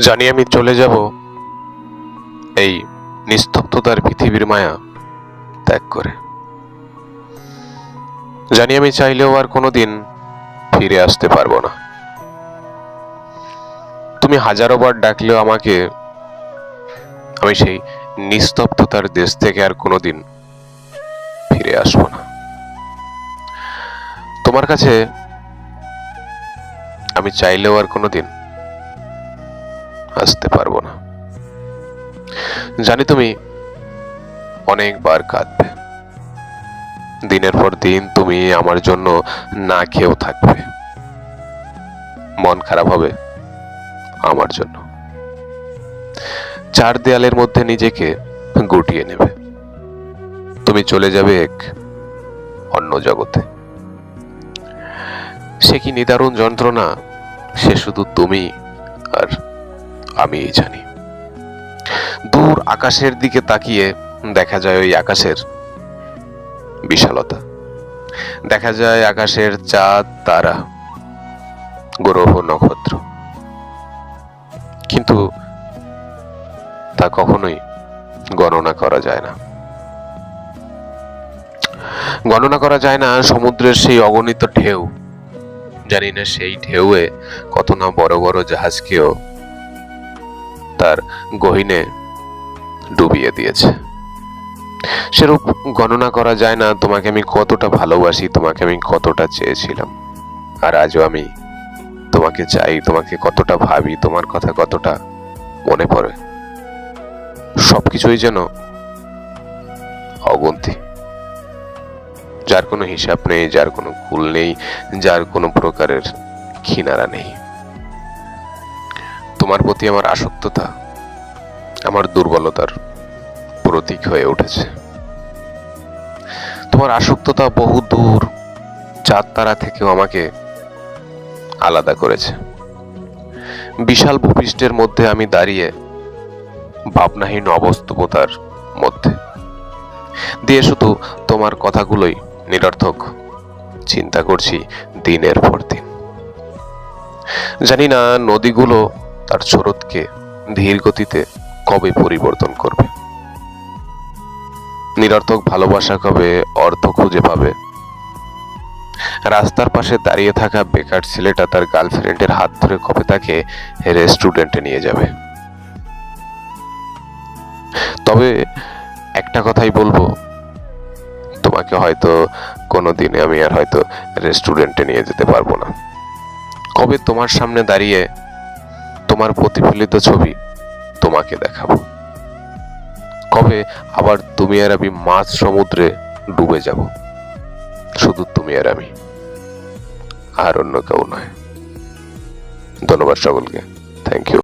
জানি আমি চলে যাব। এই নিস্তব্ধতার পৃথিবীর মায়া ত্যাগ করে। জানি আমি চাইলেও আর কোনোদিন ফিরে আসতে পারব না। তুমি হাজারো বার ডাকলেও আমাকে আমি সেই নিস্তব্ধতার দেশ থেকে আর কোনোদিন ফিরে আসব না। তোমার কাছে আমি চাইলেও আর কোনোদিন আসতে পারব না। জানি তুমি অনেকবার কাঁদবে। দিনের পর দিন তুমি আমার জন্য না খেয়েও থাকবে। মন খারাপ হবে আমার জন্য। চার দেয়ালের মধ্যে নিজেকে গুটিয়ে নেবে। তুমি চলে যাবে এক অন্য জগতে। সে কি নিদারুণ যন্ত্রণা? সে শুধু তুমি আর আমিই জানি। দূর আকাশের দিকে তাকিয়ে দেখা যায় ওই আকাশের বিশালতা। দেখা যায় আকাশের চাঁদ, তারা, গ্রহ, নক্ষত্র। কিন্তু তা কখনোই গণনা করা যায় না। গণনা করা যায় না সমুদ্রের সেই অগণিত ঢেউ। জানি না সেই ঢেউয়ে কত না বড় বড় জাহাজকেও তার গহিনে ডুবিয়ে দিয়েছে। সেরূপ গণনা করা যায় না, তোমাকে আমি কতটা ভালোবাসি, তোমাকে আমি কতটা চেয়েছিলাম। আর আজও আমি তোমাকে চাই, তোমাকে কতটা ভাবি, তোমার কথা কতটা মনে পড়ে। সবকিছুই যেন অগন্তি। যার কোনো হিসাব নেই, যার কোনো কুল নেই, যার কোনো প্রকারের কিনারা নেই। তোমার প্রতি আমার আসক্ততা, আমার দুর্বলতার প্রতীক হয়ে উঠেছে। তোমার আসক্ততা বহু দূর চাঁদ তারা থেকেও আমাকে আলাদা করেছে। বিশাল ভূপৃষ্ঠের মধ্যে আমি দাঁড়িয়ে ভাবনাহীন অবস্তুবতার মধ্যে। দিয়ে শুধু তোমার কথাগুলোই নিরর্থক চিন্তা করছি দিনের পর দিন। জানি না নদীগুলো তার স্রোতকে ধীর গতিতে কবে পরিবর্তন করবে? নিরর্থক ভালোবাসা কবে অর্থ খুঁজে পাবে? রাস্তার পাশে দাঁড়িয়ে থাকা বেকার ছেলেটা তার গার্লফ্রেন্ডের হাত ধরে কবে তাকে রেস্টুরেন্টে নিয়ে যাবে? তবে একটা কথাই বলব, তোমাকে হয়তো কোনো দিনে আমি আর হয়তো রেস্টুরেন্টে নিয়ে যেতে পারব না। কবে তোমার সামনে দাঁড়িয়ে তোমার প্রতিফলিত ছবি তোমাকে দেখাবো। কবে আবার তুমি আর আমি মাছ সমুদ্রে ডুবে যাব? শুধু তুমি আর আমি, আর অন্য কেউ নয়। ধন্যবাদ সকলকে। Thank you